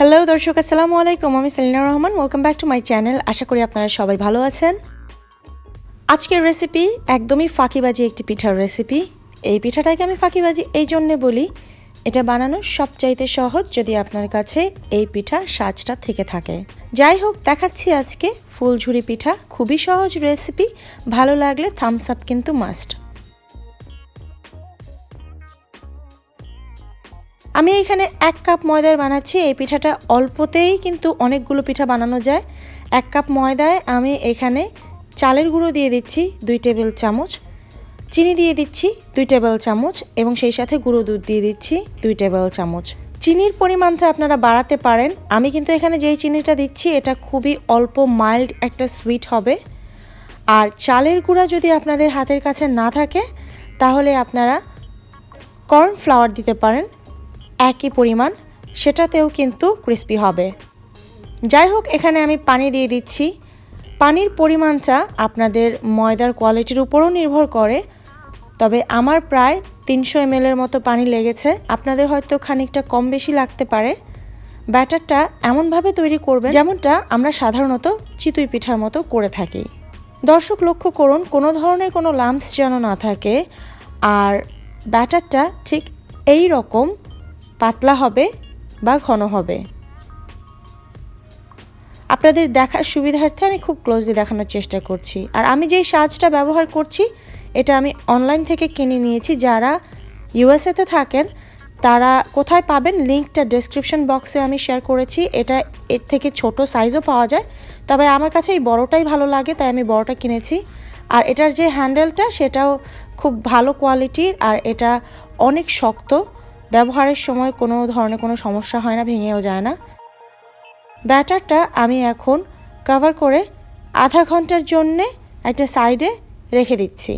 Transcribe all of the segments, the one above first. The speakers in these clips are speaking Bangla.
হ্যালো দর্শক, আসসালামু আলাইকুম। আমি Selina Rahman. Welcome back to my channel আশা করি আপনারা সবাই ভালো আছেন। আজকের রেসিপি একদমই ফাঁকিবাজি একটি পিঠার রেসিপি এই পিঠাটাকে আমি ফাঁকিবাজি এই জন্যে বলি, এটা বানানো সবচাইতে সহজ যদি আপনার কাছে এই পিঠার সাজটা থেকে থাকে। যাই হোক, দেখাচ্ছি আজকে ফুলঝুরি পিঠা। খুবই সহজ রেসিপি ভালো লাগলে থামস আপ কিন্তু মাস্ট আমি এখানে এক কাপ ময়দার বানাচ্ছি। এই পিঠাটা অল্পতেই কিন্তু অনেকগুলো পিঠা বানানো যায়। এক কাপ ময়দায় আমি এখানে চালের গুঁড়ো দিয়ে দিচ্ছি দুই টেবিল চামচ, চিনি দিয়ে দিচ্ছি দুই টেবিল চামচ এবং সেই সাথে গুঁড়ো দুধ দিয়ে দিচ্ছি দুই টেবিল চামচ। চিনির পরিমাণটা আপনারা বাড়াতে পারেন। আমি কিন্তু এখানে যেই চিনিটা দিচ্ছি, এটা খুবই অল্প মাইল্ড একটা সুইট হবে। আর চালের গুঁড়া যদি আপনাদের হাতের কাছে না থাকে, তাহলে আপনারা কর্ন ফ্লাওয়ার দিতে পারেন। একই পরিমাণ, সেটাতেও কিন্তু ক্রিস্পি হবে। যাই হোক এখানে আমি পানি দিয়ে দিচ্ছি। পানির পরিমাণটা আপনাদের ময়দার কোয়ালিটির উপরও নির্ভর করে, তবে আমার প্রায় তিনশো এমএলের মতো পানি লেগেছে। আপনাদের হয়তো খানিকটা কম বেশি লাগতে পারে। ব্যাটারটা এমনভাবে তৈরি করবেন যেমনটা আমরা সাধারণত চিতুই পিঠার মতো করে থাকি। দর্শক, লক্ষ্য করুন, কোনো ধরনের কোনো লাম্পস যেন না থাকে, আর ব্যাটারটা ঠিক এই রকম পাতলা হবে বা ঘন হবে। আপনাদের দেখার সুবিধার্থে আমি খুব ক্লোজলি দেখানোর চেষ্টা করছি। আর আমি যেই সাজটা ব্যবহার করছি, এটা আমি অনলাইন থেকে কিনে নিয়েছি। যারা ইউএসএতে থাকেন, তারা কোথায় পাবেন? লিঙ্কটা ডেসক্রিপশন বক্সে আমি শেয়ার করেছি। এটা এর থেকে ছোট সাইজও পাওয়া যায়। তবে আমার কাছে এই বড়টাই ভালো লাগে, তাই আমি বড়টা কিনেছি। আর এটার যে হ্যান্ডেলটা সেটাও খুব ভালো কোয়ালিটির আর এটা অনেক শক্ত। ব্যবহারের সময় কোনো ধরনের কোনো সমস্যা হয় না, ভেঙেও যায় না। ব্যাটারটা আমি এখন কভার করে আধা ঘণ্টার জন্যে একটা সাইডে রেখে দিচ্ছি।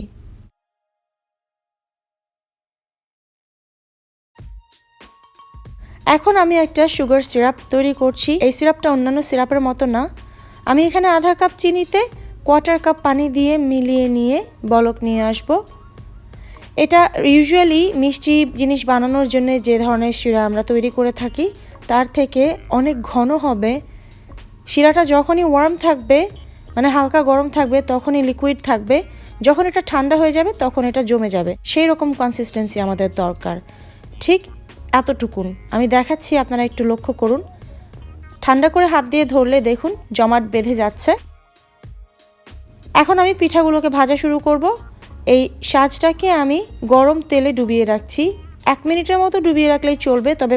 এখন আমি একটা সুগার সিরাপ তৈরি করছি। এই সিরাপটা অন্যান্য সিরাপের মতো না। আমি এখানে আধা কাপ চিনিতে কোয়ার্টার কাপ পানি দিয়ে মিলিয়ে নিয়ে বলক নিয়ে আসব। এটা ইউজুয়ালি মিষ্টি জিনিস বানানোর জন্য যে ধরনের শিরা আমরা তৈরি করে থাকি, তার থেকে অনেক ঘন হবে। শিরাটা যখনই ওয়ার্ম থাকবে মানে হালকা গরম থাকবে, তখনই লিকুইড থাকবে। যখন এটা ঠান্ডা হয়ে যাবে, তখন এটা জমে যাবে। সেই রকম কনসিস্টেন্সি আমাদের দরকার। ঠিক এতটুকুন। আমি দেখাচ্ছি, আপনারা একটু লক্ষ্য করুন। ঠান্ডা করে হাত দিয়ে ধরলে দেখুন, জমাট বেঁধে যাচ্ছে। এখন আমি পিঠাগুলোকে ভাজা শুরু করব। এই সাজটাকে আমি গরম তেলে ডুবিয়ে রাখছি। এক মিনিটের মতো ডুবিয়ে রাখলেই চলবে, তবে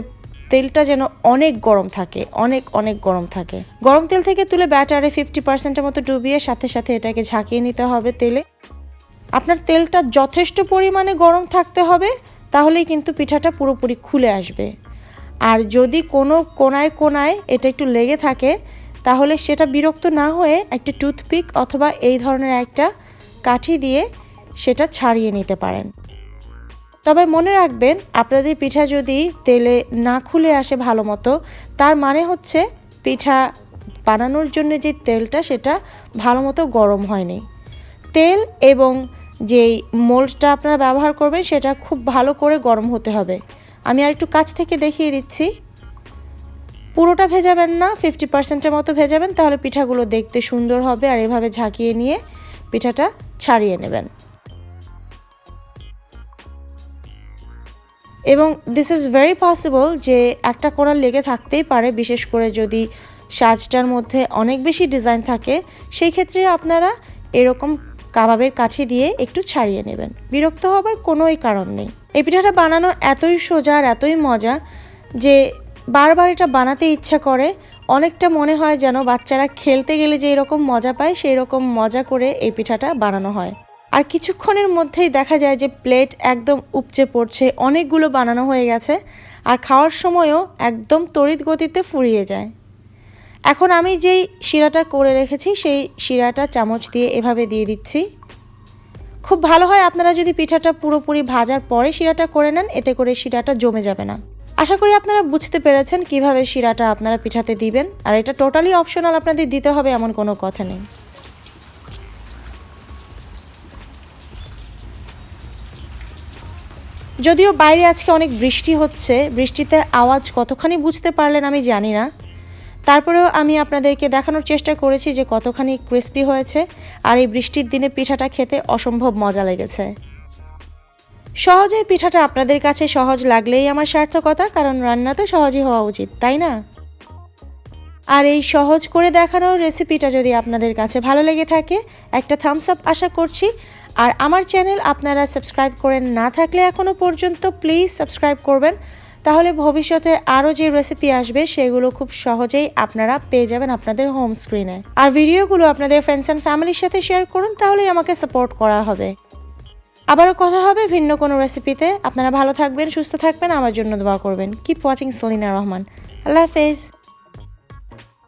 তেলটা যেন অনেক গরম থাকে, অনেক অনেক গরম থাকে। গরম তেল থেকে তুলে ব্যাটারে ফিফটি পার্সেন্টের মতো ডুবিয়ে সাথে সাথে এটাকে ঝাঁকিয়ে নিতে হবে তেলে। আপনার তেলটা যথেষ্ট পরিমাণে গরম থাকতে হবে, তাহলেই কিন্তু পিঠাটা পুরোপুরি খুলে আসবে। আর যদি কোনো কোনায় কোনায় এটা একটু লেগে থাকে, তাহলে সেটা বিরক্ত না হয়ে একটা টুথপিক অথবা এই ধরনের একটা কাঠি দিয়ে সেটা ছাড়িয়ে নিতে পারেন। তবে মনে রাখবেন, আপনাদের পিঠা যদি তেলে না খুলে আসে ভালো মতো, তার মানে হচ্ছে পিঠা বানানোর জন্য যে তেলটা, সেটা ভালো মতো গরম হয়নি। তেল এবং যেই মোল্ডটা আপনারা ব্যবহার করবেন, সেটা খুব ভালো করে গরম হতে হবে। আমি আর একটু কাছ থেকে দেখিয়ে দিচ্ছি। পুরোটা ভেজাবেন না ফিফটি পার্সেন্টের মতো ভেজাবেন, তাহলে পিঠাগুলো দেখতে সুন্দর হবে, আর এভাবে ঝাঁকিয়ে নিয়ে পিঠাটা ছাড়িয়ে নেবেন। এবং দিস ইজ ভেরি পসিবল যে একটা কোণা লেগে থাকতেই পারে, বিশেষ করে যদি সাজটার মধ্যে অনেক বেশি ডিজাইন থাকে, সেই ক্ষেত্রে আপনারা এরকম কাবাবের কাঠি দিয়ে একটু ছাড়িয়ে নেবেন। বিরক্ত হবার কোনোই কারণ নেই। এই পিঠাটা বানানো এতই সোজা আর এতই মজা যে বারবার এটা বানাতে ইচ্ছা করে, অনেকটা মনে হয় যেন বাচ্চারা খেলতে গেলে যে এরকম মজা পায়, সেই রকম মজা করে এই পিঠাটা বানানো হয়। আর কিছুক্ষণের মধ্যেই দেখা যায় যে প্লেট একদম উপচে পড়ছে, অনেকগুলো বানানো হয়ে গেছে আর খাওয়ার সময়ও একদম তড়িৎ গতিতে ফুরিয়ে যায়। এখন আমি যেই শিরাটা করে রেখেছি, সেই শিরাটা চামচ দিয়ে এভাবে দিয়ে দিচ্ছি। খুব ভালো হয় আপনারা যদি পিঠাটা পুরোপুরি ভাজার পরে শিরাটা করে নেন, এতে করে শিরাটা জমে যাবে না। আশা করি আপনারা বুঝতে পেরেছেন কীভাবে শিরাটা আপনারা পিঠাতে দিবেন, আর এটা টোটালি অপশনাল আপনাদের দিতে হবে, এমন কোনো কথা নেই। যদিও বাইরে আজকে অনেক বৃষ্টি হচ্ছে, বৃষ্টিতে আওয়াজ কতখানি বুঝতে পারলেন আমি জানি না। তারপরেও আমি আপনাদেরকে দেখানোর চেষ্টা করেছি যে কতখানি ক্রিস্পি হয়েছে আর এই বৃষ্টির দিনে পিঠাটা খেতে অসম্ভব মজা লেগেছে। সহজেই পিঠাটা আপনাদের কাছে সহজ লাগলেই আমার সার্থকতা, কারণ রান্না তো সহজই হওয়া উচিত, তাই না? আর এই সহজ করে দেখানোর রেসিপিটা যদি আপনাদের কাছে ভালো লেগে থাকে, একটা থামস আপ আশা করছি। আর আমার চ্যানেল আপনারা সাবস্ক্রাইব করেন না থাকলে এখনও পর্যন্ত প্লিজ সাবস্ক্রাইব করবেন। তাহলে ভবিষ্যতে আরও যে রেসিপি আসবে সেগুলো খুব সহজেই আপনারা পেয়ে যাবেন আপনাদের হোম স্ক্রিনে আর ভিডিওগুলো আপনাদের ফ্রেন্ডস অ্যান্ড ফ্যামিলির সাথে শেয়ার করুন, তাহলেই আমাকে সাপোর্ট করা হবে। আবারও কথা হবে ভিন্ন কোনো রেসিপিতে আপনারা ভালো থাকবেন, সুস্থ থাকবেন, আমার জন্য দোয়া করবেন। কিপ ওয়াচিং সলিনা রহমান আল্লাহ হাফেজ।